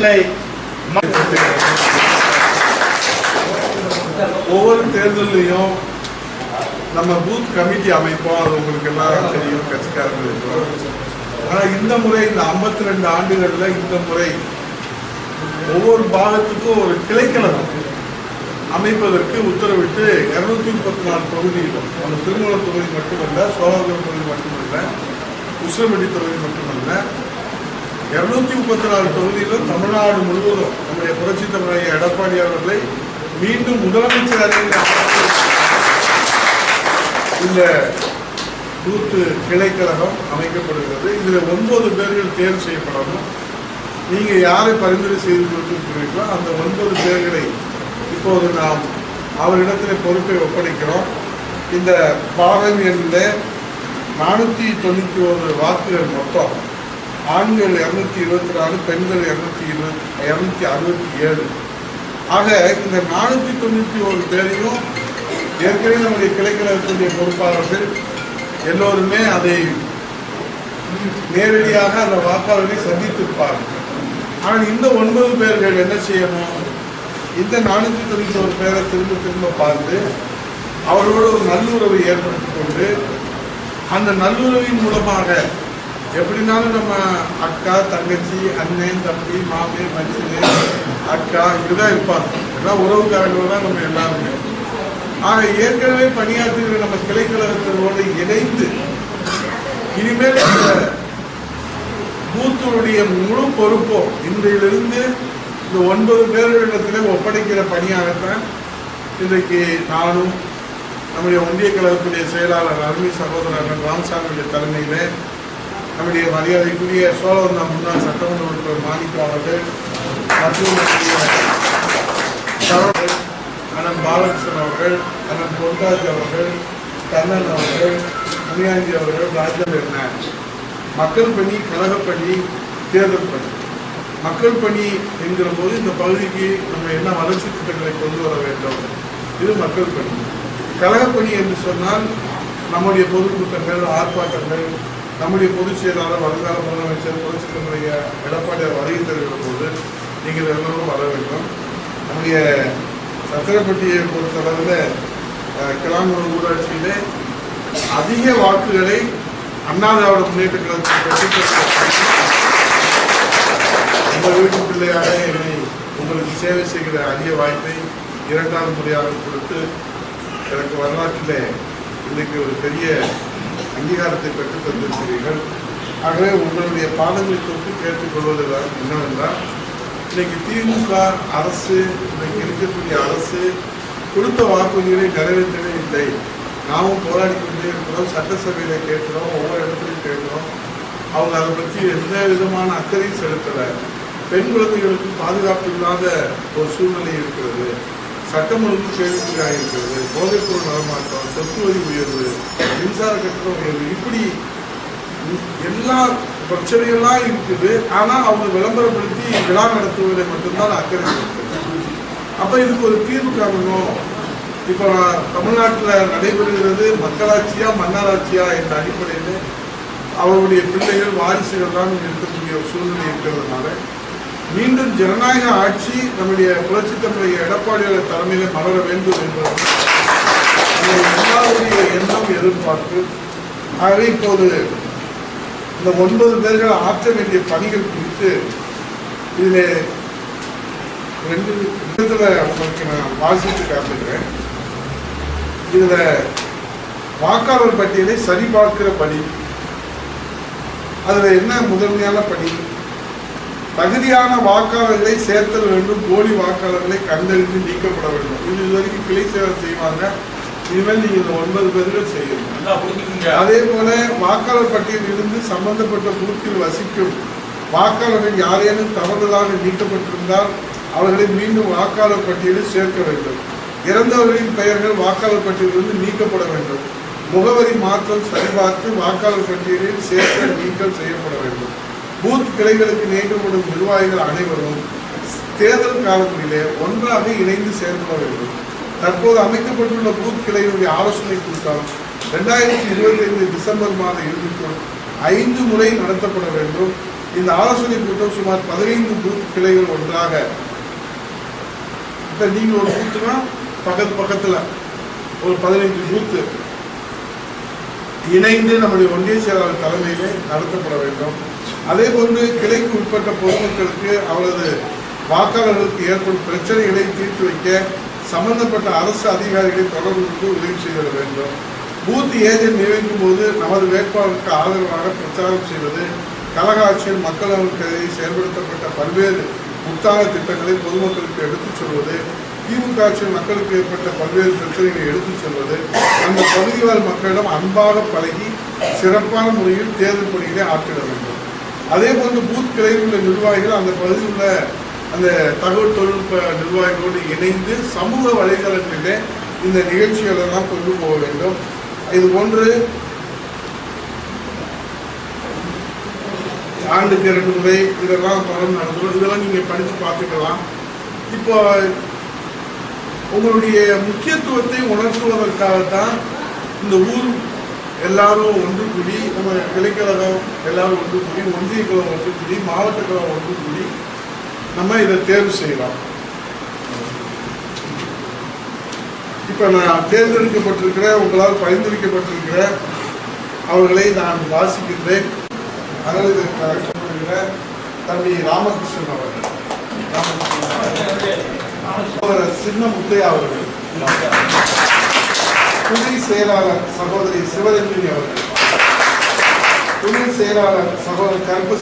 பிள்ளை ஒவ்வொரு தேர்தலையும் நம்ம பூத் கமிட்டி அமைப்போம். அது உங்களுக்கு எல்லாம் தெரியும் கட்சிக்காரங்களுக்கு ஆனால் இந்த முறை இந்த 52 ரெண்டு ஆண்டுகளில் இந்த முறை ஒவ்வொரு பாகத்துக்கும் ஒரு கிளைக்கழகம் அமைப்பதற்கு உத்தரவிட்டு இருநூத்தி முப்பத்தி நாலு தொகுதியிலும் அந்த திருமண தொகுதி மட்டுமல்ல சோழபுரம் தொகுதி மட்டுமல்ல உசிலம்பட்டி தொகுதி மட்டுமல்ல இருநூத்தி முப்பத்தி நாலு தொகுதியிலும் தமிழ்நாடு முழுவதும் நம்முடைய புரட்சி தமிழக எடப்பாடி அவர்களை மீண்டும் முதலமைச்சர் இந்த கூத்து கிளைக்கழகம் அமைக்கப்படுகிறது. இதில் ஒன்பது பேர்கள் தேர்வு செய்யப்படணும். நீங்கள் யாரை பரிந்துரை செய்து கொடுத்துருக்கிறீர்களோ அந்த ஒன்பது பேர்களை இப்போது நாம் அவரிடத்தில் பொறுப்பை ஒப்படைக்கிறோம். இந்த பாகம் என்ற நானூற்றி தொண்ணூற்றி ஒரு வாக்குகள் மொத்தம். ஆண்கள் இரநூத்தி இருபத்தி நாலு பெண்கள் இரநூத்தி இருபத்தி இரநூத்தி அறுபத்தி ஏழு. ஆக இந்த நானூற்றி தொண்ணூற்றி ஒரு பேரையும் ஏற்கனவே நம்முடைய கிளைக்கழகத்துடைய பொறுப்பாளர்கள் எல்லோருமே அதை நேரடியாக அந்த வாக்காளர்களை சந்தித்திருப்பார்கள். ஆனால் இந்த ஒன்பது பேர்கள் என்ன செய்யணும்? இந்த நானூற்றி தொண்ணூற்றி ஒரு பேரை திரும்ப திரும்ப பார்த்து அவர்களோடு ஒரு நல்லுறவை ஏற்படுத்திக் கொண்டு அந்த நல்லுறவின் மூலமாக எப்படினாலும் நம்ம அக்கா தங்கச்சி அண்ணன் தம்பி மாமே மச்சினு அக்கா இப்படிதான் இருப்பாங்க எல்லாம் உறவுக்காரர்கள் தான் நம்ம எல்லாருமே. ஆக ஏற்கனவே பணியாற்றுகிற நம்ம கிளைக்கழகத்தினோடு இணைந்து இனிமேல் இந்த முழு பொறுப்பும் இன்றையிலிருந்து இந்த ஒன்பது பேர்களிடத்திலே ஒப்படைக்கிற பணியாகத்தான் இன்றைக்கு நானும் நம்முடைய ஒன்றிய கழகத்துடைய செயலாளர் அருமை சகோதரர் ராமசாமியுடைய தலைமையிலே நம்முடைய மரியாதைக்குரிய சோழவந்தா முன்னாள் சட்டமன்ற உறுப்பினர் மாணிக்கம் அவர்கள் மற்றும் அண்ணன் பாலகிருஷ்ணன் அவர்கள் அண்ணன் பொன்ராஜ் அவர்கள் கண்ணன் அவர்கள் முனியாஞ்சி அவர்கள் ராஜன் என்ன மக்கள் பணி கழகப்பணி தேர்தல் பணி. மக்கள் பணி என்கிற போது இந்த பகுதிக்கு நம்ம என்ன வளர்ச்சி திட்டங்களை கொண்டு வர வேண்டும்? இது மக்கள் பணி. கழகப்பணி என்று சொன்னால் நம்முடைய பொதுக்கூட்டங்கள் ஆர்ப்பாட்டங்கள் நம்முடைய பொதுச் செயலாளர் வருங்கால முதலமைச்சர் புரட்சி தமிழைய எடப்பாடியார் வருகை தருகிற போது நீங்கள் எல்லோரும் வர வேண்டும். நம்முடைய சத்திரப்பட்டியை பொறுத்தளவில் அஹ், கிளாங்கூர் ஊராட்சியிலே அதிக வாக்குகளை அண்ணாதிராவிட முன்னேற்ற உங்கள் வீட்டு பிள்ளையாக என்னை உங்களுக்கு சேவை செய்கிற அதிக வாய்ப்பை இரண்டாவது முறையாக கொடுத்து எனக்கு வரலாற்றிலே இன்றைக்கு ஒரு பெரிய அங்கீகாரத்தை பெற்றுத் தந்திருக்கிறீர்கள். ஆகவே உங்களுடைய பாடங்களை தொட்டு கேட்டுக்கொள்வது என்னவென்றால் இன்னைக்கு திமுக அரசு இன்னைக்கு இருக்கக்கூடிய அரசு கொடுத்த வாக்குறுதிகளை நிறைவேற்றவே இல்லை. நாமும் போராடி கொண்டே இருக்கிறோம் சட்டசபையில் கேட்கிறோம் ஒவ்வொரு இடத்துலையும் கேட்கிறோம். அவங்க அதை பற்றி எந்த விதமான அக்கறையும் செலுத்தலை. பெண் குழந்தைகளுக்கு பாதுகாப்பு இல்லாத ஒரு சூழ்நிலை இருக்கிறது. சட்டம் ஒழுங்கு கேள்விக்குறியாக இருக்கிறது போதைப்பொருள் நடமாட்டம் சொத்து வரி உயர்வு மின்சார கட்டண உயர்வு இப்படி எல்லா பிரச்சனைகள்லாம் இருக்குது. ஆனால் அவங்க விளம்பரப்படுத்தி விழா நடத்துவதை மட்டும்தான் அக்கறை அப்போ இதுக்கு ஒரு தீர்வு காணணும். இப்போ தமிழ்நாட்டில் நடைபெறுகிறது மக்களாட்சியா மன்னராட்சியா என்ற அடிப்படையில் அவருடைய பிள்ளைகள் வாரிசுகள் தான் இருக்கக்கூடிய சூழ்நிலை இருக்கிறதுனால மீண்டும் ஜனநாயக ஆட்சி நம்முடைய புரட்சி தமிழக எடப்பாடியார் தலைமையில மலர வேண்டும் என்பது எல்லாருடைய எண்ணம் எதிர்பார்ப்பு. ஆகவே இப்போது இந்த ஒன்பது பேர்கள் ஆற்ற வேண்டிய பணிகள் குறித்து இதில் ரெண்டு விதத்துல உங்களுக்கு நான் வாசித்து காட்டுகிறேன். இதில் வாக்காளர் பட்டியலை சரிபார்க்கிற பணி அதில் என்ன முதன்மையான பணி? தகுதியான வாக்காளர்களை சேர்த்தல் வேண்டும் போலி வாக்காளர்களை கண்டறிந்து நீக்கப்பட வேண்டும். இது இதுவரைக்கும் கிளை சேவை செய்வாங்க. இனிமேல் நீங்க இந்த ஒன்பது பேர்கள் செய்யணும். அதே போல வாக்காளர் பட்டியலில் இருந்து சம்பந்தப்பட்ட பூத்தில் வசிக்கும் வாக்காளர்கள் யாரேனும் தவறுதலாக நீக்கப்பட்டிருந்தால் அவர்களை மீண்டும் வாக்காளர் பட்டியலில் சேர்க்க வேண்டும். இறந்தவர்களின் பெயர்கள் வாக்காளர் பட்டியலிலிருந்து நீக்கப்பட வேண்டும். முகவரி மாற்றம் சரிபார்த்து வாக்காளர் பட்டியலில் சேர்க்க நீக்கம் செய்யப்பட வேண்டும். பூத் கிளைகளுக்கு நியமிக்கப்படும் நிர்வாகிகள் அனைவரும் தேர்தல் காலங்களிலே ஒன்றாக இணைந்து செயல்பட வேண்டும். தற்போது அமைக்கப்பட்டுள்ள பூத் கிளையினுடைய ஆலோசனை கூட்டம் ரெண்டாயிரத்தி இருபத்தி ஐந்து டிசம்பர் மாத இறுதிக்குள் ஐந்து முறை நடத்தப்பட வேண்டும். இந்த ஆலோசனை கூட்டம் சுமார் பதினைந்து பூத் கிளைகள் ஒன்றாக. இப்ப நீங்க ஒரு பூத்துனா பக்கத்து பக்கத்துல ஒரு பதினைந்து பூத்து இணைந்து நம்முடைய ஒன்றிய செயலாளர் தலைமையிலே நடத்தப்பட வேண்டும். அதே போன்று கிளைக்கு உட்பட்ட பொதுமக்களுக்கு அவரது வாக்காளர்களுக்கு ஏற்படும் பிரச்சனைகளை தீர்த்து வைக்க சம்பந்தப்பட்ட அரசு அதிகாரிகளை தொடர்பு கொண்டு உதவி செய்திட வேண்டும். பூத் ஏஜென்ட் நியமிக்கும் போது நமது வேட்பாளருக்கு ஆதரவாக பிரச்சாரம் செய்வது கழக ஆட்சியில் மக்கள் செயல்படுத்தப்பட்ட பல்வேறு உத்தான திட்டங்களை பொதுமக்களுக்கு எடுத்துச் சொல்வது திமுக ஆட்சியில் மக்களுக்கு ஏற்பட்ட பல்வேறு பிரச்சனைகளை எடுத்துச் சொல்வது அந்த பகுதிவாழ் மக்களிடம் அன்பாக பழகி சிறப்பான முறையில் தேர்தல் பணிகளை ஆற்றிட வேண்டும். அதே போன்று பூத் கிளையில் உள்ள நிர்வாகிகள் அந்த பகுதியில் உள்ள அந்த தகவல் தொழில்நுட்ப நிர்வாகிகளோடு இணைந்து சமூக வலைதளங்களிலே இந்த நிகழ்ச்சிகளெல்லாம் கொண்டு போக வேண்டும். இது போன்று ஆண்டுக்கு இரண்டு முறை இதெல்லாம் தொடர்ந்து நடந்துடும் இதெல்லாம் நீங்கள் படித்து பார்த்துக்கலாம். இப்போ உங்களுடைய முக்கியத்துவத்தை உணர்த்துவதற்காகத்தான் இந்த ஊர் எல்லாரும் ஒன்று கூடி நம்ம கிளைக்கழகம் எல்லாரும் ஒன்று கூடி ஒன்றிய கழகம் ஒன்று கூடி மாவட்ட கழகம் ஒன்று கூடி நம்ம இதை தேர்வு செய்யலாம். இப்போ நான் தேர்ந்தெடுக்கப்பட்டிருக்கிற உங்களால் பரிந்துரைக்கப்பட்டிருக்கிற அவர்களை நான் வாசிக்கின்றேன். அதனால் இதை கரெக்ட் தம்பி ராமகிருஷ்ணன் அவர்கள். ராமகிருஷ்ணன் அவர்கள். சின்ன முத்தையா அவர்கள். துணை செயலாளர் சகோதரி சிவரஞ்சனி அவர்கள். துணை செயலாளர் சகோதரர் கருப்பு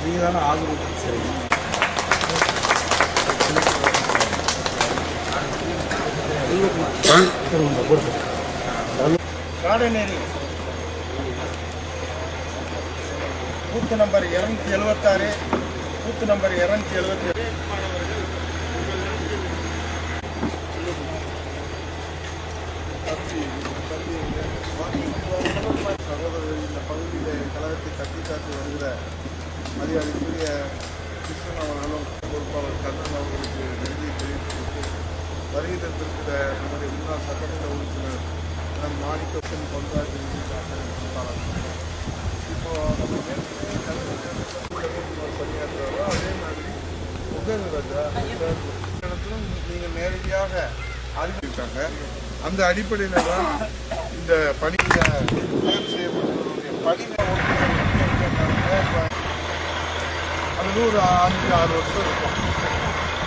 நீங்க தானே ஆதரவு சரி காடநேரி. பூத்து நம்பர் இருநூத்தி எழுபத்தாறு பூத்து நம்பர் இருநூத்தி எழுபத்தி சகோதரர்கள் இந்த பகுதியில் கழகத்தை கட்டி காத்து வருகிற மரியாதைக்குரிய கிருஷ்ணன் அவர்களும் பொறுப்பாளர் கண்ணன் அவர்களுக்கு நன்றியை தெரிவித்துவிட்டு வருகை தந்திருக்கிற நம்முடைய முன்னாள் சட்டமன்ற உறுப்பினர் நம் மாணிக்கத்தின் பொன்ராஜ் இப்போ நம்ம அதே மாதிரி உங்கள் ராஜா இடத்திலும் நீங்கள் நேரடியாக அறிவித்தாங்க அந்த அடிப்படையில் தான் இந்த பணியில் தேர்வு செய்யப்பட்டவருடைய பணியில் அது ஒரு அஞ்சு ஆறு வருஷம் இருக்கும்.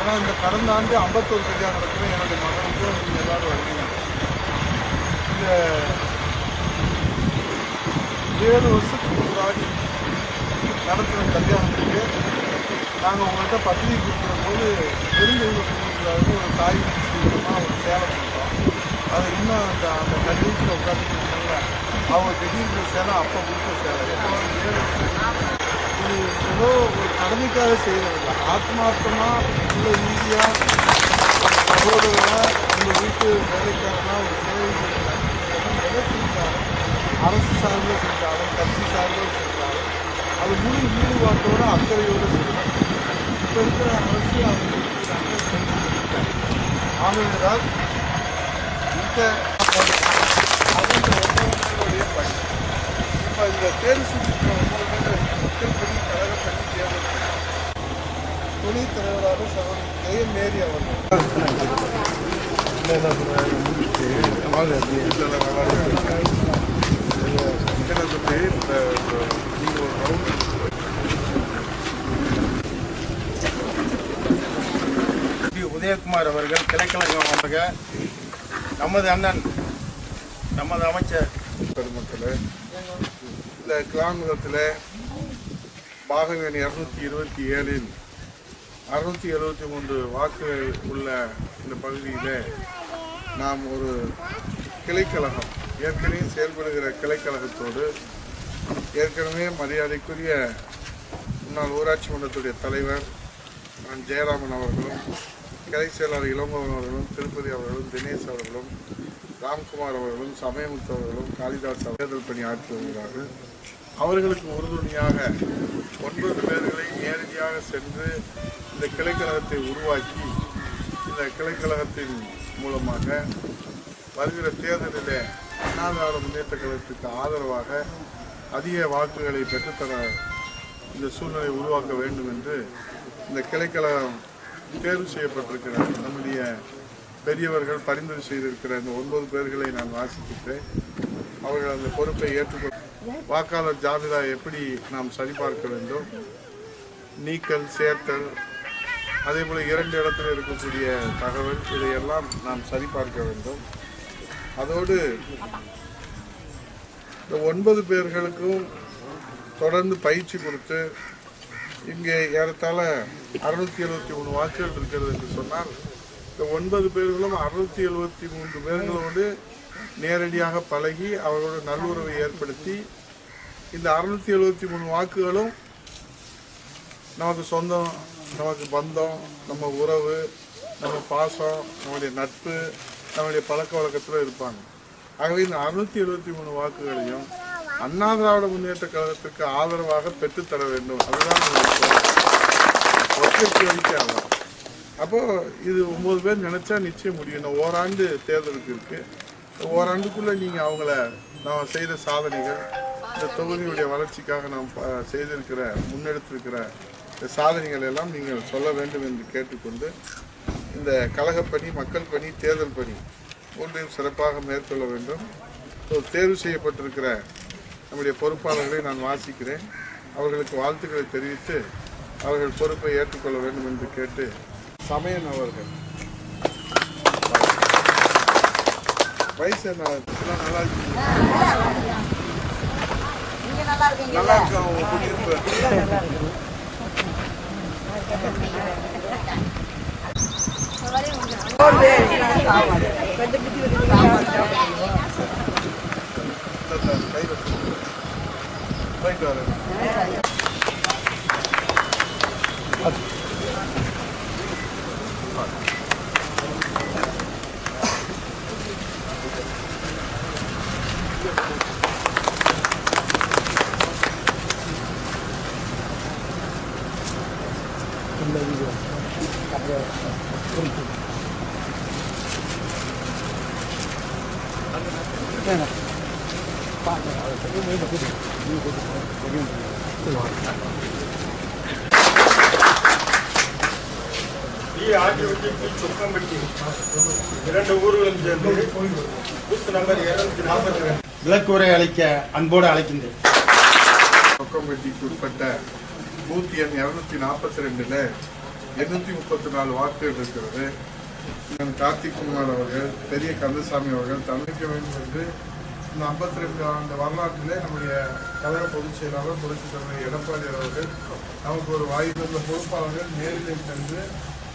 ஆனால் இந்த கடந்த ஆண்டு ஐம்பத்தொரு கல்யாணம் நடக்கிற என்னுடைய மகனுக்கும் நீங்கள் எல்லாரும் வருவீங்க. இந்த ஏழு வருஷத்துக்கு முன்னாடி நடத்துகிற கல்யாணத்துக்கு நாங்கள் உங்கள்கிட்ட பத்திரிகை கொடுக்குற போது பெருந்தெய்வ ஒரு தாய் சீக்கிரமாக ஒரு சேலை கொடுத்தோம். அது இன்னும் அந்த அந்த கல்வியில் உட்காந்துருக்காங்க அவங்க திடீர்னு சேலை அப்போ கொடுத்த சேலை. இது ஏதோ ஒரு கடமைக்காக செய்யறதில்ல ஆத்மார்த்தமாக உள்ள ரீதியாக சகோதரராக உங்கள் வீட்டு வேலைக்காரனா ஒரு சேவை செய்யணும் எதை செஞ்சாலும் அரசு சார்ந்த செஞ்சாலும் கட்சி சார்ந்த செஞ்சாலும் அது முழு ஈடுபாட்டோட அக்கறையோடு செய்யணும் இப்போ இருக்கிற அரசு அவங்க ஆனதால் இந்த அவங்க ஒவ்வொருவருடைய பணி. இப்போ இந்த தேர்வு செஞ்சுருக்கிற ஒவ்வொரு மக்கள் பணி கழக பணி தேர்வு துணைத் தலைவராக சகோதரி ஜெயம் மேரி அவர்கள். உதயகுமார் அவர்கள் கிளைக்கழகம் அவர்கள் நமது அண்ணன் நமது அமைச்சர். பெருமக்களே இந்த கிராமத்தில் எண் இரநூத்தி இருபத்தி ஏழில் அறுநூத்தி எழுபத்தி மூன்று வாக்கு உள்ள இந்த பகுதியில் நாம் ஒரு கிளைக்கழகம் ஏற்கனவே செயல்படுகிற கிளைக்கழகத்தோடு ஏற்கனவே மரியாதைக்குரிய முன்னாள் ஊராட்சி மன்றத்துடைய தலைவர் நான் ஜெயராமன் அவர்களும் கிளை செயலாளர் இளங்கோவன் அவர்களும் திருப்பதி அவர்களும் தினேஷ் அவர்களும் ராம்குமார் அவர்களும் சமயமுத்து அவர்களும் காளிதாஸ் அவர்கள் தேர்தல் பணி ஆற்றி வருகிறார்கள். அவர்களுக்கு உறுதுணையாக ஒன்பது பேர்களை நேரடியாக சென்று இந்த கிளைக்கழகத்தை உருவாக்கி இந்த கிளைக்கழகத்தின் மூலமாக வருகிற தேர்தலில் அண்ணாதிராவிட முன்னேற்ற கழகத்துக்கு ஆதரவாக அதிக வாக்குகளை பெற்றுத்தர இந்த சூழ்நிலை உருவாக்க வேண்டும் என்று இந்த கிளைக்கழகம் தேர்வு செய்யப்பட்டிருக்கிற நம்முடைய பெரியவர்கள் பரிந்துரை செய்திருக்கிற இந்த ஒன்பது பேர்களை நான் வாசிக்கின்றேன். அவர்கள் அந்த பொறுப்பை ஏற்றுக்கொள்ள வாக்காளர் ஜாபிதா எப்படி நாம் சரிபார்க்க வேண்டும்? நீக்கல் சேர்த்தல் அதே போல் இரண்டு இடத்துல இருக்கக்கூடிய தகவல் இதையெல்லாம் நாம் சரிபார்க்க வேண்டும். அதோடு இந்த ஒன்பது பேர்களுக்கும் தொடர்ந்து பயிற்சி கொடுத்து இங்கே ஏறத்தாழ அறுநூத்தி எழுபத்தி மூணு வாக்குகள் இருக்கிறது என்று சொன்னால் இந்த ஒன்பது பேர்களும் அறுநூத்தி எழுபத்தி மூன்று பேர்களோடு நேரடியாக பழகி அவர்களோட நல்லுறவை ஏற்படுத்தி இந்த அறுநூத்தி எழுபத்தி மூணு வாக்குகளும் நமக்கு சொந்தம் நமக்கு பந்தம் நம்ம உறவு நம்ம பாசம் நம்முடைய நட்பு நம்முடைய பழக்க வழக்கத்தில் இருப்பாங்க. ஆகவே இந்த அறுநூத்தி எழுபத்தி மூணு வாக்குகளையும் அண்ணா திராவிட முன்னேற்ற கழகத்துக்கு ஆதரவாக பெற்றுத்தர வேண்டும். அதுதான் ஒற்றை கோரிக்கை அப்போ இது ஒன்பது பேர் நினைச்சா நிச்சயம் முடியும். ஓராண்டு தேர்தலுக்கு இருக்கு. ஓராண்டுக்குள்ள நீங்க அவங்கள நான் செய்த சாதனைகள் இந்த தொகுதியுடைய வளர்ச்சிக்காக நாம் செய்திருக்கிற முன்னெடுத்திருக்கிற இந்த சாதனைகள் எல்லாம் நீங்கள் சொல்ல வேண்டும் என்று கேட்டுக்கொண்டு இந்த கழகப்பணி மக்கள் பணி தேர்தல் பணி ஒன்றையும் சிறப்பாக மேற்கொள்ள வேண்டும். ஸோ தேர்வு செய்யப்பட்டிருக்கிற நம்முடைய பொறுப்பாளர்களை நான் வாசிக்கிறேன். அவர்களுக்கு வாழ்த்துக்களை தெரிவித்து அவர்கள் பொறுப்பை ஏற்றுக்கொள்ள வேண்டும் என்று கேட்டு சமயன் அவர்கள் வயசு என்ன இப்பெல்லாம் நல்லா இருக்கு நல்லா இருக்கு அவங்க குடியிருப்பு. போயிட்டு வரேன் டி ஆதிபத்தி டி சொக்கம்பட்டி இரண்டு ஊர்களும் சேர்ந்து பூத் நம்பர் இருநூத்தி நாற்பத்தி ரெண்டு விளக்குரை அளிக்க அன்போடு அழைக்கின்றேன். பக்கம்பட்டிக்கு உட்பட்ட பூத் எண் இருநூத்தி நாற்பத்தி ரெண்டுல எண்ணூத்தி முப்பத்தி நாலு வாக்குகள் இருக்கிறது. கார்த்திக் குமார் அவர்கள் பெரிய கந்தசாமி அவர்கள் தந்திக்க வேண்டும் என்று இந்த ஐம்பத்தி ரெண்டு ஆண்டு வரலாற்றிலே நம்முடைய கழக பொதுச் செயலாளர் புரட்சித் தலைவர் எடப்பாடி அவர்கள் நமக்கு ஒரு வாய்ப்பு இருந்த பொறுப்பாளர்கள் நேரில் சென்று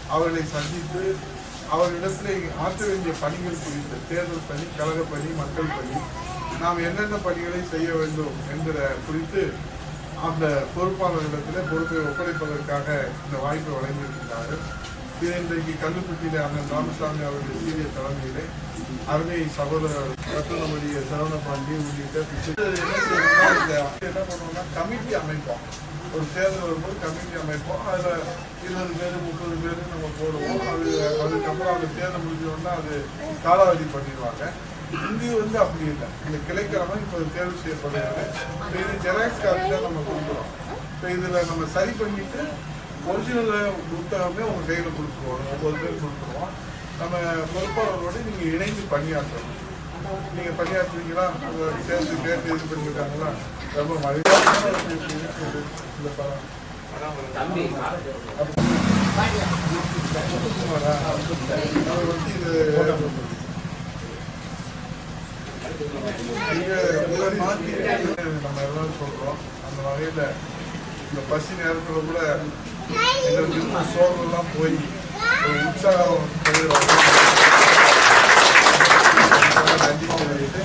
அவர்களை சந்தித்து அவரிடத்தில் ஆற்ற வேண்டிய பணிகள் குறித்து தேர்தல் பணி கழக பணி மக்கள் பணி நாம் என்னென்ன பணிகளை செய்ய வேண்டும் என்கிற குறித்து அந்த பொறுப்பாளர்களிடத்தில் பொறுப்பை ஒப்படைப்பதற்காக இந்த வாய்ப்பை வழங்கியிருக்கிறார்கள் இது இன்றைக்கு கல்லுப்பட்டியில் அண்ணன் ராமசாமி அவருடைய சீரிய தலைமையிலே அருமை சகோதரர் மற்றும் சரவணபாண்டி உள்ளிட்ட என்ன பண்ணுவோம்னா கமிட்டி அமைப்போம். ஒரு தேர்தல் வரும்போது கமிட்டி அமைப்போம். அதில் இருபது பேர் முப்பது பேர் நம்ம போடுவோம். அது அதுக்கப்புறம் அந்த தேர்தல் முடிஞ்சோன்னா அது காலாவதி பண்ணிடுவாங்க. இங்கு வந்து அப்படி இல்லை இந்த கிளைக்கிழமை இப்போ தேர்வு செய்யப்படுகிறது இப்போ இது ஜெராக்ஸ் காப்பி தான் நம்ம கொடுக்குறோம் இப்போ இதில் நம்ம சரி பண்ணிட்டு ஒரிஜினல் புத்தகமே உங்க கையில் கொடுத்துருவோம் ஒவ்வொரு பேர் கொடுத்துருவோம் நம்ம பொறுப்பாளர்களோட நீங்க இணைந்து பணியாற்றணும் நீங்க பணியாற்றுவீங்களா அதை சேர்ந்து கேட்டு இது பண்ணிருக்காங்களா ரொம்ப மகிழ்ச்சியான இந்த படம்? அவர் வந்து இது நீங்கள் உங்களை மாத்தி நம்ம எல்லாரும் சொல்றோம் அந்த வகையில் இந்த பசி நேரத்தில் கூட எங்களுக்கு இருந்த சோர்வெல்லாம் போய் ஒரு உற்சாகம் நன்றி தெரிவித்து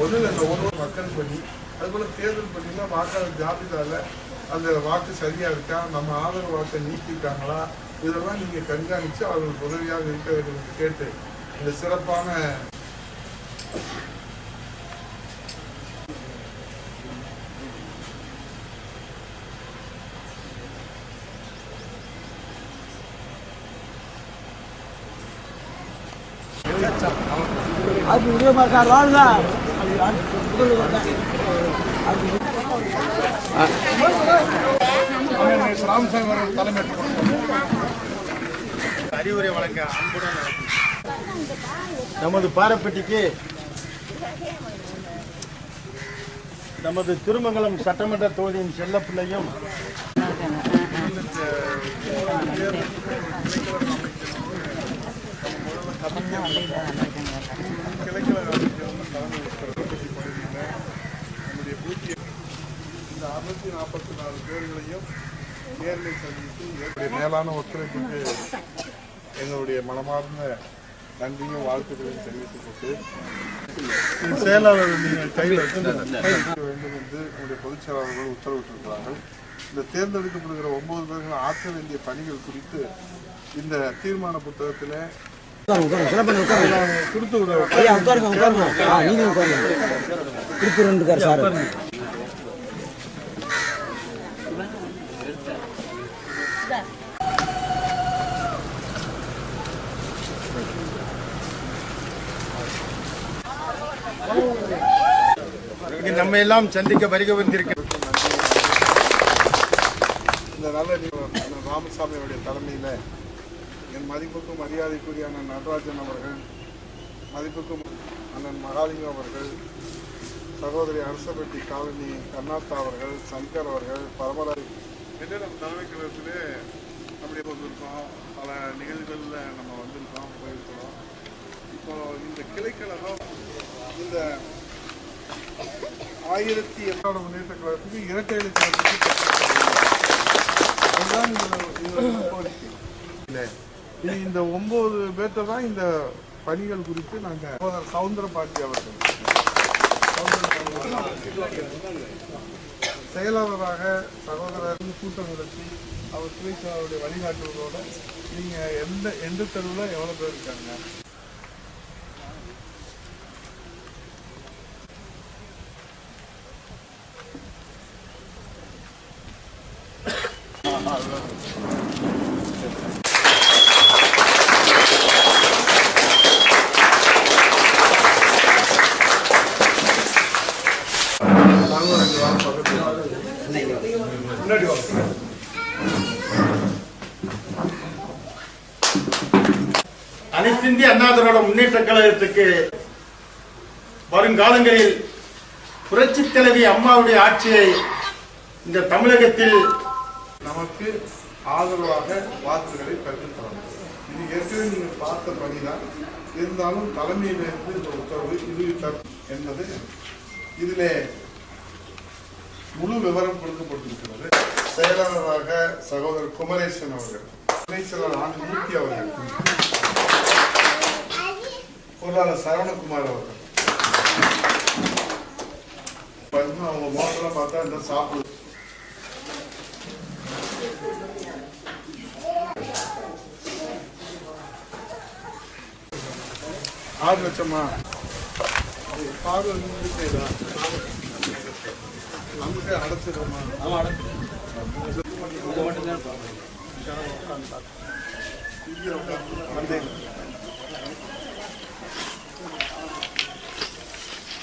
ஒன்றும் இந்த ஒவ்வொரு மக்கள் பண்ணி அதுபோல் தேர்தல் பணியில் வாக்காளர் ஜாபிதால அந்த வாக்கு சரியாக இருக்கா நம்ம ஆதரவு வாக்கை நீக்கிட்டாங்களா இதெல்லாம் நீங்கள் கண்காணித்து அவர்களுக்கு உதவியாக இருக்க வேண்டும் என்று கேட்டு இந்த சிறப்பான அது வீடியோ சார்? அறிவுரை வழங்க அன்புடன் நமது பாரப்பட்டிக்கு நமது திருமங்கலம் சட்டமன்ற தொகுதியின் செல்லப்பிள்ளையும் கிளைக்கழக அமைச்சர் தலைமை உத்தரவு பகுதியில் நம்முடைய பூஜ்ய இந்த அறுநூத்தி நாற்பத்தி நாலு பேர்களையும் நேரில் சந்தித்து எங்களுடைய மேலான ஒத்துழைப்புக்கு எங்களுடைய மனமார்ந்த நன்றியும் வாழ்த்துக்களையும் தெரிவித்துக் கொண்டு செயலாளர் நீங்கள் கையில் வைக்க வேண்டும் என்று நம்முடைய பொதுச் செயலாளர்கள் உத்தரவிட்டிருக்கிறார்கள். இந்த தேர்ந்தெடுக்கப்படுகிற ஒன்பது பேர்கள் ஆற்ற வேண்டிய பணிகள் குறித்து இந்த தீர்மான புத்தகத்தில் உட்காருங்க உட்காருங்க. கொடுத்து விட. ஐயா உட்காருங்க உட்காருங்க. ஆ நீங்க உட்காருங்க. திருப்பூர் இருக்கார் சார். நம்ம எல்லாம் சந்திக்க வருகை வந்திருக்க இந்த நல்ல நிறுவனம் அண்ணன் ராமசாமி அவருடைய தலைமையில் என் மதிப்புக்கும் மரியாதைக்குரிய அண்ணன் நடராஜன் அவர்கள் மதிப்புக்கும் அண்ணன் மகாலிங்கம் அவர்கள் சகோதரி அரசப்பட்டி காலனி கர்நாத்தா அவர்கள் சங்கர் அவர்கள் பரமராஜ் என்னிடம் தலைமை கழகத்திலே அப்படி வந்திருக்கோம். பல நிகழ்வுகளில் நம்ம வந்திருக்கோம் போயிருக்கிறோம். இப்போ இந்த கிளைக்கழகம் இந்த ஆயிரத்தி எட்டாவது முன்னேற்ற கழகத்துக்கு இரட்டை இலட்சம் அதுதான் உள்ள கோரிக்கை. இது இந்த ஒன்பது பேர்த்த தான் இந்த பணிகள் குறித்து நாங்கள் சவுந்தர பாட்டி அவர்கள். செயலாளராக சகோதரர் கூட்டம் நடத்தி அவர் துறை செயலாளருடைய வழிகாட்டுவதோட நீங்கள் எந்த எந்த தெருவில் எவ்வளோ பேர் இருக்காங்க நாங்களும் ரெண்டு வாரம் பக்கத்துல முன்னாடி வாங்க அனைத்திந்திய அண்ணா திராவிட முன்னேற்ற கழகத்துக்கு வருங்காலங்களில் புரட்சி தலைவி அம்மாவுடைய ஆட்சியை இந்த தமிழகத்தில் நமக்கு ஆதரவாக வாக்குகளை பெற்றுத்தரணும் இது ஏற்கனவே நீங்கள் பார்த்த பணிதான் இருந்தாலும் தலைமையிலிருந்து இந்த உத்தரவு இது என்பது இதிலே முழு விவரம் கொடுக்கப்பட்டிருக்கிறது. செயலாளராக சகோதரர் குமரேசன் அவர்கள் துணை ஆண்டு மூர்த்தி அவர்கள். பொருளாளர் சரவணகுமார் அவர்கள். இன்னும் அவங்க மோட்டெல்லாம் பார்த்தா இந்த சாப்பிடு ஆறு லட்சமா? லட்சம் நமக்கு அடைச்சிடுமா வந்தேன் அது ஒன்று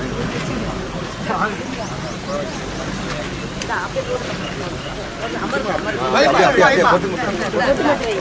வருஷம் வாங்க வேற எல்லாம் போட்டு ஊரோட வைக்க ஒன்னா வைக்க இது ஒரு நல்லது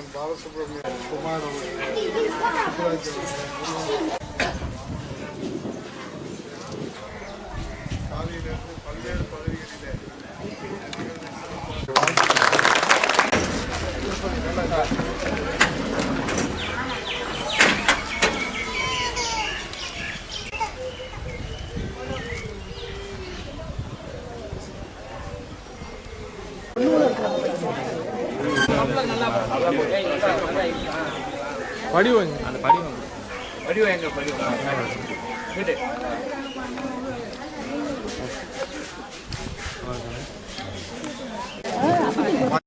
இங்கே அண்ணன் பாலசுப்ரமணியம் குமார் அவர்கள் சுப்புராஜ் அவர்கள் காலையிலிருந்து பல்வேறு பகுதிகளிலே படிவங்க